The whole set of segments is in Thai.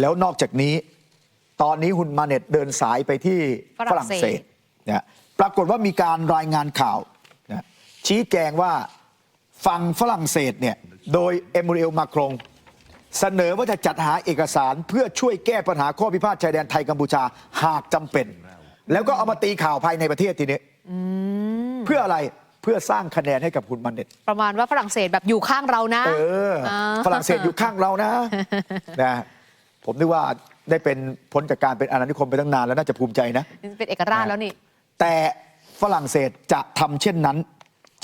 แล้วนอกจากนี้ ตอนนี้ฮุนมาเน็ตเดินสายไปที่ฝฝรั่รั่งงเศเศสสเนี่ยปรากฏว่ามีการรายงานข่าวนะชี้แจงว่าฝั่งฝรั่งเศสเนี่ยโดยเอมูเอลมาครง เสนอว่าจะจัดหาเอกสารเพื่อช่วยแก้ปัญหาข้อพิพาทชายแดนไทยกัมพูชาหากจำเป็น แล้วก็เอามาตีข่าวภายในประเทศทีนี้เพื่ออะไรเพื่อสร้างคะแนนให้กับคุณมันเน็ต ประมาณว่าฝรั่งเศสแบบอยู่ข้างเรานะเออา ฝรั่งเศสอยู่ข้างเรานะนะ ผมนึกว่าได้เป็นพ้นจากการเป็นอาณานิคมไปตั้งนานแล้วน่าจะภูมิใจนะ เป็นเอกราชแล้วนี่ แต่ฝรั่งเศสจะทำเช่นนั้น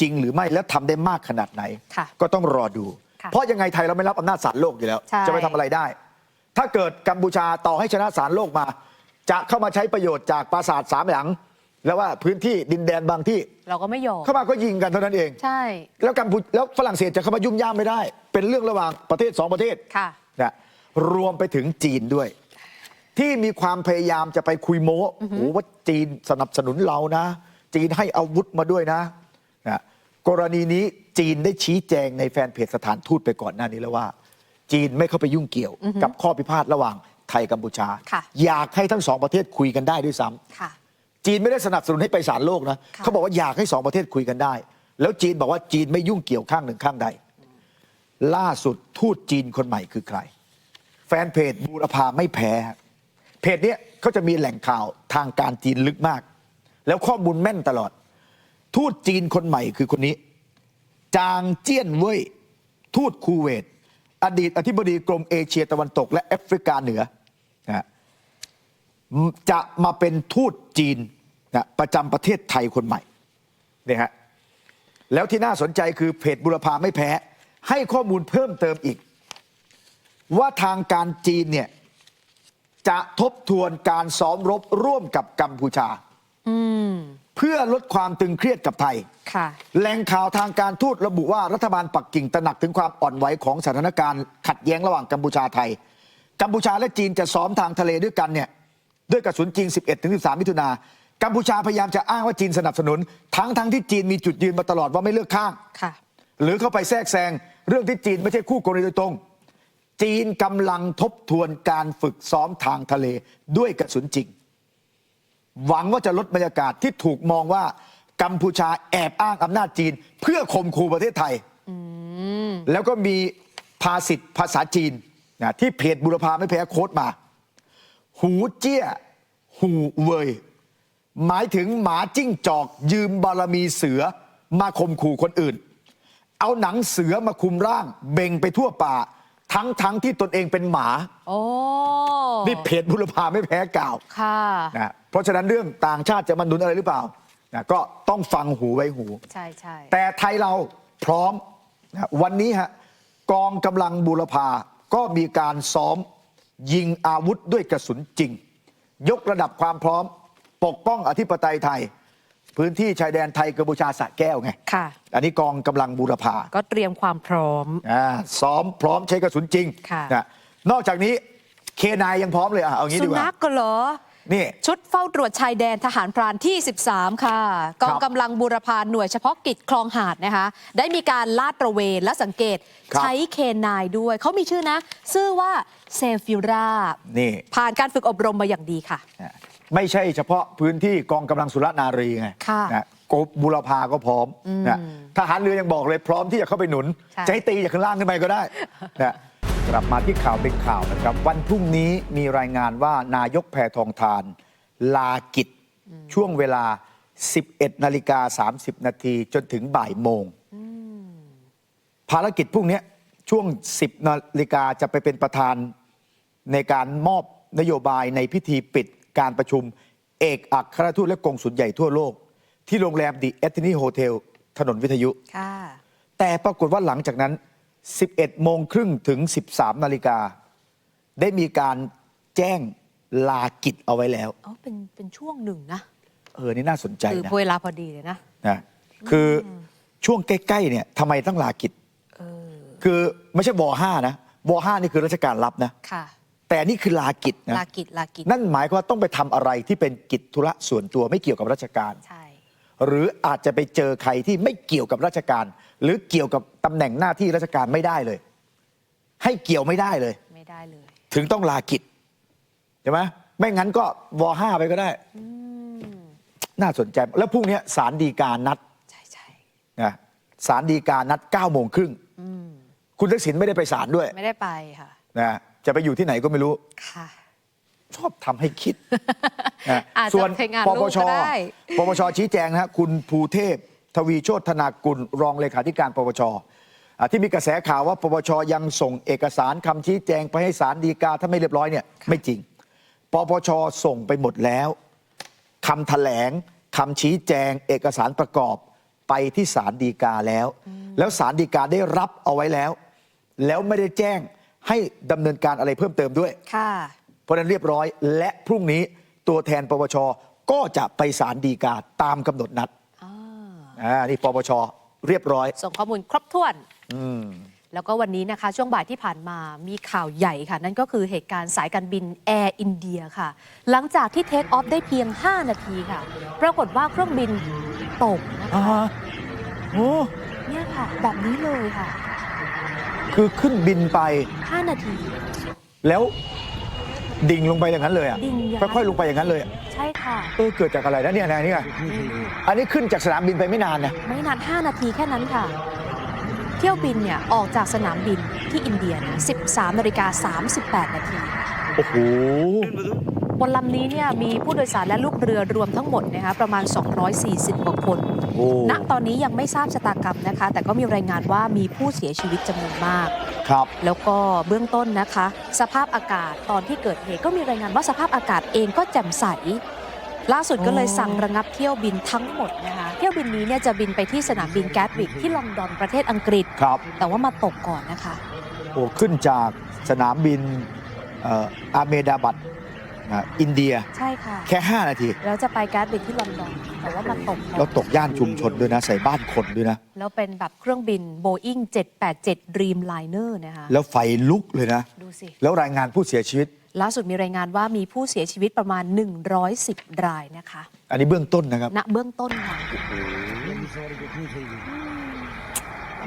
จริงหรือไม่และทำได้มากขนาดไหนค่ะก็ต้องรอดูค่ะเพราะยังไงไทยเราไม่รับอำนาจศาลโลกอยู่แล้วใช่จะไปทำอะไรได้ ถ้าเกิดกัมพูชาต่อให้ชนะศาลโลกมา จะเข้ามาใช้ประโยชน์จากปราสาทสามหลัง แล้วว่าพื้นที่ดินแดนบางที่ เราก็ไม่ยอมเข้ามาก็ยิงกันเท่านั้นเอง ใช่ แล้วกัมพูแล้วฝรั่งเศสจะเข้ามายุ่มย่ามไม่ได้ เป็นเรื่องระหว่างประเทศสองประเทศค่ะนะ รวมไปถึงจีนด้วย ที่มีความพยายามจะไปคุยโม้โอ้โหว่าจีนสนับสนุนเรานะ จีนให้อาวุธมาด้วยนะนะกรณีนี้จีนได้ชี้แจงในแฟนเพจสถานทูตไปก่อนหน้านี้แล้วว่า จีนไม่เข้าไปยุ่งเกี่ยว กับข้อพิพาทระหว่างไทยกัมพูชาค่ะอยากให้ทั้งสองประเทศคุยกันได้ด้วยซ้ำค่ะจีนไม่ได้สนับสนุนให้ไปศาลโลกนะค่ะเขาบอกว่าอยากให้สองประเทศคุยกันได้ แล้วจีนบอกว่าจีนไม่ยุ่งเกี่ยวข้างหนึ่งข้างใด ล่าสุดทูตจีนคนใหม่คือใคร แฟนเพจบูรพาไม่แพ้เพจเนี้ยเขาจะมีแหล่งข่าวทางการจีนลึกมาก แล้วข้อมูลแม่นตลอด ทูตจีนคนใหม่คือคนนี้ จางเจี้ยนเว่ยทูตคูเวต อดีตอธิบดีกรมเอเชียตะวันตก และแอฟริกาเหนือนะฮะจะมาเป็นทูตจีนนะประจำประเทศไทยคนใหม่เนี่ยฮะแล้วที่น่าสนใจคือเพจบุรพาไม่แพ้ ให้ข้อมูลเพิ่มเติมอีก ว่าทางการจีนเนี่ยจะทบทวนการซ้อมรบร่วมกับกัมพูชาอืมเพื่อลดความตึงเครียดกับไทยค่ะแหล่งข่าวทางการทูตระบุว่ารัฐบาลปักกิ่งตระหนักถึงความอ่อนไหวของสถานการณ์ขัดแย้งระหว่างกัมพูชาไทย กัมพูชาและจีนจะซ้อมทางทะเลด้วยกันเนี่ยด้วยกระสุนจริง 11ถึง13 มิถุนากัมพูชาพยายามจะอ้างว่าจีนสนับสนุน ทั้งทั้งที่จีนมีจุดยืนมาตลอดว่าไม่เลือกข้างค่ะหรือเข้าไปแทรกแซงเรื่องที่จีนไม่ใช่คู่กรณีโดยตรง จีนกำลังทบทวนการฝึกซ้อมทางทะเลด้วยกระสุนจริง หวังว่าจะลดบรรยากาศที่ถูกมองว่ากัมพูชาแอบอ้างอำนาจจีน เพื่อข่มขู่ประเทศไทย แล้วก็มีภาษิตภาษาจีนนะที่เพจบุรพาไม่แพ้โค้ดมา หูเจี้ย หูเวยหมายถึงหมาจิ้งจอก ยืมบารมีเสือมาข่มขู่คนอื่น เอาหนังเสือมาคุมร่าง เบ่งไปทั่วป่า ทั้งทั้งที่ตนเองเป็นหมา โอ้นี่เพจบุรพาไม่แพ้กล่าวค่ะนะเพราะฉะนั้นเรื่องต่างชาติจะมาหนุนอะไรหรือเปล่านะก็ต้องฟังหูไว้หู ใช่ใช่แต่ไทยเราพร้อมนะวันนี้ฮะกองกำลังบูรพาก็มีการซ้อมยิงอาวุธด้วยกระสุนจริง ยกระดับความพร้อม ปกป้องอธิปไตยไทย พื้นที่ชายแดนไทยกัมพูชาสระแก้วไง ค่ะ อันนี้กองกำลังบูรพาก็เตรียมความพร้อม อ่าซ้อมพร้อมใช้กระสุนจริงค่ะ นะนอกจากนี้เคนายยังพร้อมเลยอะเอางี้สุดีกว่านัขก็เหรอ นี่ ชุดเฝ้าตรวจชายแดนทหารพรานที่ 13 ค่ะ กองกำลังบูรพาหน่วยเฉพาะกิจคลองหาดนะคะ ได้มีการลาดตระเวนและสังเกตครับ ใช้เคนายด้วย เขามีชื่อนะ ชื่อว่าเซฟิรานี่ ผ่านการฝึกอบรมมาอย่างดีค่ะ นะ ไม่ใช่เฉพาะพื้นที่กองกำลังสุรนารีไงค่ะนะกบบุรพาก็พร้อมนะทหารเรือยังบอกเลยพร้อมที่จะเข้าไปหนุน ใช่ จะให้ตีจากข้างล่างขึ้นไปก็ได้นะกลับมาที่ข่าวเป็นข่าวนะครับ วันพรุ่งนี้มีรายงานว่านายกแพทองทาน ลากิจช่วงเวลา 11นาฬิกา30 นาทีจนถึงบ่ายโมง ภารกิจพรุ่งนี้ช่วง 10นาฬิกาจะไปเป็นประธานในการมอบนโยบายในพิธีปิด การประชุม เอกอัครราชทูตและกงสุลใหญ่ทั่วโลก ที่โรงแรมดิเอทนีโฮเทลถนนวิทยุ ค่ะ แต่ปรากฏว่าหลังจากนั้น 11 โมงครึ่งถึง 13 นาฬิกา ได้มีการแจ้งลากิจเอาไว้แล้ว อ๋อ เป็น เป็นช่วงหนึ่งนะ เออ นี่น่าสนใจคือนะเวลาพอดีเลยนะ นะคือช่วงใกล้ ๆ เนี่ยทำไมต้องลากิจ เออ คือไม่ใช่วห้านะวห้านี่คือราชการรับนะ ค่ะ แต่นี่คือลากิจนะลากิจลากิจนั่นหมายความว่าต้องไปทำอะไรที่เป็นกิจธุระส่วนตัวไม่เกี่ยวกับราชการ ใช่ หรืออาจจะไปเจอใครที่ไม่เกี่ยวกับราชการ หรือเกี่ยวกับตำแหน่งหน้าที่ราชการไม่ได้เลย ให้เกี่ยวไม่ได้เลย ไม่ได้เลย ถึงต้องลากิจใช่ไหมไม่งั้นก็วห้าไปก็ได้น่าสนใจ แล้วพรุ่งนี้ศาลฎีกานัดใช่ใช่นะศาลฎีกานัด9โมงครึ่งคุณทักษิณไม่ได้ไปศาลด้วยไม่ได้ไปค่ะนะ จะไปอยู่ที่ไหนก็ไม่รู้ ค่ะ ชอบทำให้คิดนะอาจจะส่วนไปงานปลูปกชก็ได้ ปปชชี้แจงนะฮะคุณภูเทพ ทวีโชธนากุล รองเลขาธิการปปชอะที่มีกระแสข่าวว่า ปปชยังส่งเอกสารคำชี้แจงไปให้ศาลฎีกาถ้าไม่เรียบร้อยเนี่ยไม่จริง ปปชส่งไปหมดแล้วคำแถลงคำชี้แจง เอกสารประกอบไปที่ศาลฎีกาแล้ว แล้วศาลฎีกาได้รับเอาไว้แล้ว แล้วไม่ได้แจ้ง ให้ดำเนินการอะไรเพิ่มเติมด้วย ค่ะ เพราะฉะนั้นเรียบร้อย และพรุ่งนี้ตัวแทนปปชก็จะไปศาลฎีกาตามกำหนดนัดอ่า อ่านี่ปปชเรียบร้อย ส่งข้อมูลครบถ้วนแล้วก็วันนี้นะคะ ช่วงบ่ายที่ผ่านมามีข่าวใหญ่ค่ะ นั่นก็คือเหตุการณ์สายการบินแอร์อินเดียค่ะ หลังจากที่เทคออฟได้เพียง 5 นาทีค่ะ ปรากฏว่าเครื่องบินตกนะอ่าคะโอ้ เนี่ยค่ะ แบบนี้เลยค่ะ คือขึ้นบินไป 5 นาที แล้วดิ่งลงไปอย่างนั้นเลยอะดิ่งอย่างนั้น ค่อยๆลงไปอย่างนั้นเลยอะใช่ค่ะ เออเกิดจากอะไรนะเนี่ยนะเนี่ยอันนี้ขึ้นจากสนามบินไปไม่นานนะไม่นาน 5 นาทีแค่นั้นค่ะ เที่ยวบินเนี่ย ออกจากสนามบินที่อินเดียนะ 13นาฬิกา38 นาที โอ้โห บนลำนี้เนี่ยมีผู้โดยสารและลูกเรือรวมทั้งหมดนะคะประมาณ 240 กว่าคนโอ้ณตอนนี้ยังไม่ทราบชะตากรรมนะคะ แต่ก็มีรายงานว่ามีผู้เสียชีวิตจำนวนมาก ครับ แล้วก็เบื้องต้นนะคะ สภาพอากาศตอนที่เกิดเหตุก็มีรายงานว่าสภาพอากาศเองก็แจ่มใส ล่าสุดก็เลยอ๋อสั่งระงับเที่ยวบินทั้งหมดนะคะเที่ยวบินนี้เนี่ยจะบินไปที่สนามบินแกตวิกที่ลอนดอนประเทศอังกฤษ ครับ แต่ว่ามาตกก่อนนะคะ โอ้ขึ้นจากสนามบินเอ่ออาเมดาบัด อ่าอินเดียใช่ค่ะ แค่ 5 นาที แล้วจะไปแกตวิกที่ลอนดอนแต่ว่ามาตกก่อนแล้วตกย่านชุมชนด้วยนะ ใส่บ้านคนด้วยนะ แล้วเป็นแบบเครื่องบิน Boeing 787 Dreamliner นะคะแล้วไฟลุกเลยนะ ดูสิ แล้วรายงานผู้เสียชีวิต ล่าสุดมีรายงานว่ามีผู้เสียชีวิตประมาณ 110 รายนะคะ อันนี้เบื้องต้นนะครับ ณเบื้องต้นค่ะ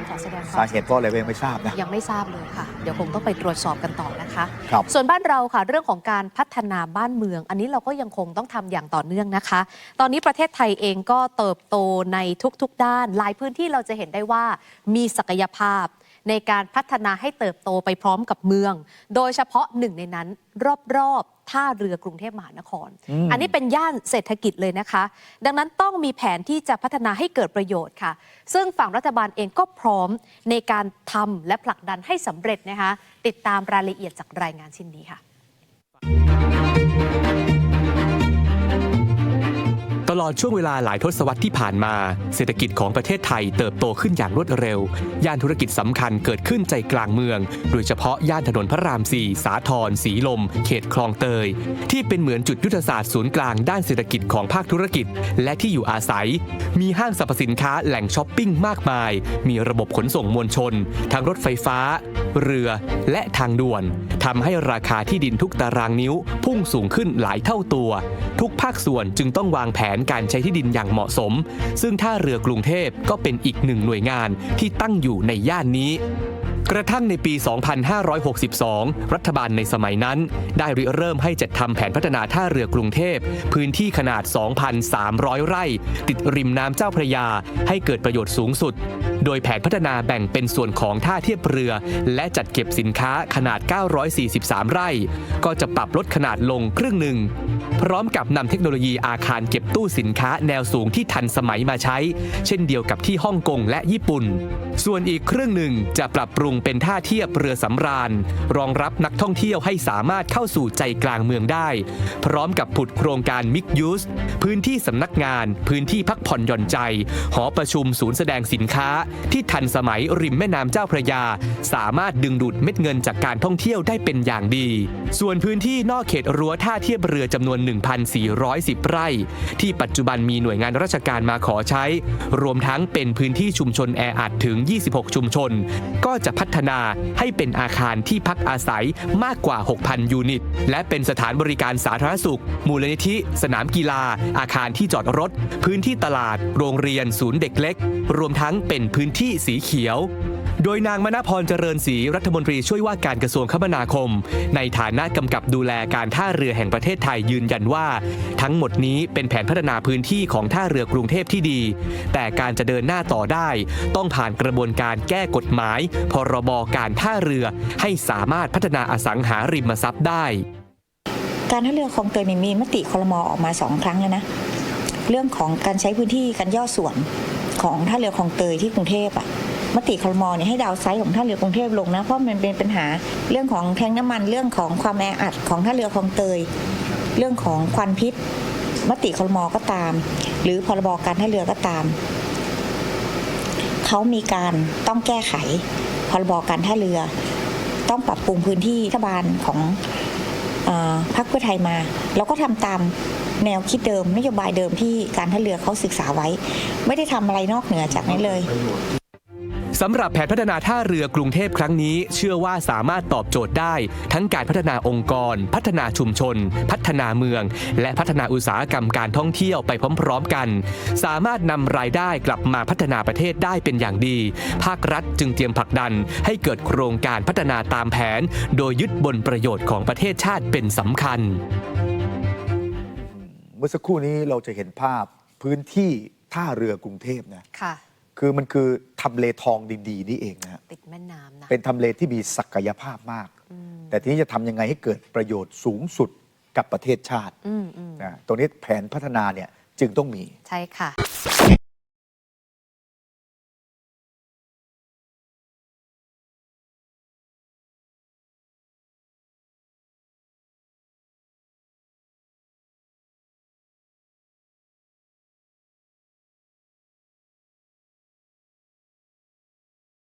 ต้องขอแสดงควาสามเหตุเพราะอะไรยังไม่ทราบนะ ยังไม่ทราบเลยค่ะ เดี๋ยวคงต้องไปตรวจสอบกันต่อนะคะ ครับ ส่วนบ้านเราค่ะเรื่องของการพัฒนาบ้านเมือง อันนี้เราก็ยังคงต้องทำอย่างต่อเนื่องนะคะ ตอนนี้ประเทศไทยเองก็เติบโตในทุกๆ ด้าน หลายพื้นที่เราจะเห็นได้ว่ามีศักยภาพ ในการพัฒนาให้เติบโตไปพร้อมกับเมือง โดยเฉพาะหนึ่งในนั้นรอบๆ ท่าเรือกรุงเทพมหานครอืมอันนี้เป็นย่านเศรษฐกิจเลยนะคะ ดังนั้นต้องมีแผนที่จะพัฒนาให้เกิดประโยชน์ค่ะ ซึ่งฝั่งรัฐบาลเองก็พร้อมในการทำและผลักดันให้สำเร็จนะคะ ติดตามรายละเอียดจากรายงานชิ้นนี้ค่ะ ลอดช่วงเวลาหลายทศวรรษที่ผ่านมา เศรษฐกิจของประเทศไทยเติบโตขึ้นอย่างรวดเร็ว ย่านธุรกิจสำคัญเกิดขึ้นใจกลางเมือง โดยเฉพาะย่านถนนพระราม4สาทรสีลม เขตคลองเตย ที่เป็นเหมือนจุดยุทธศาสตร์ศูนย์กลางด้านเศรษฐกิจของภาคธุรกิจ และที่อยู่อาศัย มีห้างสรรพสินค้าแหล่งช้อปปิ้งมากมาย มีระบบขนส่งมวลชน ทั้งรถไฟฟ้า เรือ และทางด่วนทำให้ราคาที่ดินทุกตารางนิ้ว พุ่งสูงขึ้นหลายเท่าตัว ทุกภาคส่วนจึงต้องวางแผนการใช้ที่ดินอย่างเหมาะสม ซึ่งท่าเรือกรุงเทพก็เป็นอีกหนึ่งหน่วยงานที่ตั้งอยู่ในย่านนี้ กระทั่งในปี 2562 รัฐบาลในสมัยนั้น ได้ริเริ่มให้จัดทำแผนพัฒนาท่าเรือกรุงเทพ พื้นที่ขนาด 2,300 ไร่ ติดริมน้ำเจ้าพระยา ให้เกิดประโยชน์สูงสุด โดยแผนพัฒนาแบ่งเป็นส่วนของท่าเทียบเรือ และจัดเก็บสินค้าขนาด 943 ไร่ ก็จะปรับลดขนาดลงครึ่งหนึ่ง พร้อมกับนำเทคโนโลยีอาคารเก็บตู้สินค้าแนวสูงที่ทันสมัยมาใช้ เช่นเดียวกับที่ฮ่องกงและญี่ปุ่น ส่วนอีกครึ่งหนึ่งจะปรับปรุงเป็นท่าเทียบเรือสำราญ รองรับนักท่องเที่ยวให้สามารถเข้าสู่ใจกลางเมืองได้ พร้อมกับผุดโครงการมิกยูสพื้นที่สำนักงาน พื้นที่พักผ่อนหย่อนใจ หอประชุมศูนย์แสดงสินค้า ที่ทันสมัยริมแม่น้ำเจ้าพระยา สามารถดึงดูดเม็ดเงินจากการท่องเที่ยวได้เป็นอย่างดี ส่วนพื้นที่นอกเขตรั้วท่าเทียบเรือจำนวน 1,410 ไร่ ที่ปัจจุบันมีหน่วยงานราชการมาขอใช้ รวมทั้งเป็นพื้นที่ชุมชนแออัดถึง 26 ชุมชน ก็จะพัฒนาให้เป็นอาคารที่พักอาศัยมากกว่า 6,000 ยูนิต และเป็นสถานบริการสาธารณสุข มูลนิธิ สนามกีฬา อาคารที่จอดรถ พื้นที่ตลาด โรงเรียน ศูนย์เด็กเล็ก รวมทั้งเป็นพื้นที่สีเขียว โดยนางมณพรเจริญศรีรัฐมนตรีช่วยว่าการกระทรวงคมนาคม ในฐานะกำกับดูแลการท่าเรือแห่งประเทศไทยยืนยันว่า ทั้งหมดนี้เป็นแผนพัฒนาพื้นที่ของท่าเรือกรุงเทพที่ดี แต่การจะเดินหน้าต่อได้ ต้องผ่านกระบวนการแก้กฎหมาย พรบการท่าเรือให้สามารถพัฒนาอสังหาริมทรัพย์ได้ การท่าเรือคลองเตยมีมติคลมอออกมาสองครั้งแล้วนะเรื่องของการใช้พื้นที่การย่อส่วนของท่าเรือคลองเตยที่กรุงเทพอะ มติคลมเนี่ยให้ดาวไซด์ของท่าเรือกรุงเทพลงนะ เพราะมันเป็นปัญหาเรื่องของแทงน้ำมันเรื่องของความแออัดของท่าเรือคลองเตย เรื่องของควันพิษ มติคลมก็ตาม หรือพรบการท่าเรือก็ตามเขามีการต้องแก้ไขพรบการท่าเรือ ต้องปรับปรุงพื้นที่รัฐบาลของอพรรคเพื่อไทยมา เราก็ทำตามแนวคิดเดิมนโยบายเดิมที่การท่าเรือเขาศึกษาไว้ ไม่ได้ทำอะไรนอกเหนือจากนี้เลย สำหรับแผนพัฒนาท่าเรือกรุงเทพครั้งนี้ เชื่อว่าสามารถตอบโจทย์ได้ ทั้งการพัฒนาองค์กร พัฒนาชุมชน พัฒนาเมือง และพัฒนาอุตสาหกรรมการท่องเที่ยวไปพร้อมๆกัน สามารถนำรายได้กลับมาพัฒนาประเทศได้เป็นอย่างดี ภาครัฐจึงเตรียมผลักดัน ให้เกิดโครงการพัฒนาตามแผน โดยยึดบนประโยชน์ของประเทศชาติเป็นสำคัญ เมื่อสักครู่นี้เราจะเห็นภาพพื้นที่ท่าเรือกรุงเทพนะค่ะ คือมันคือทำเลทองดี ๆ นี่เองนะฮะติดแม่น้ำนะ เป็นทำเลที่มีศักยภาพมาก แต่ทีนี้จะทำยังไงให้เกิดประโยชน์สูงสุดกับประเทศชาติอืมอืมนะตรงนี้แผนพัฒนาเนี่ยจึงต้องมี ใช่ค่ะ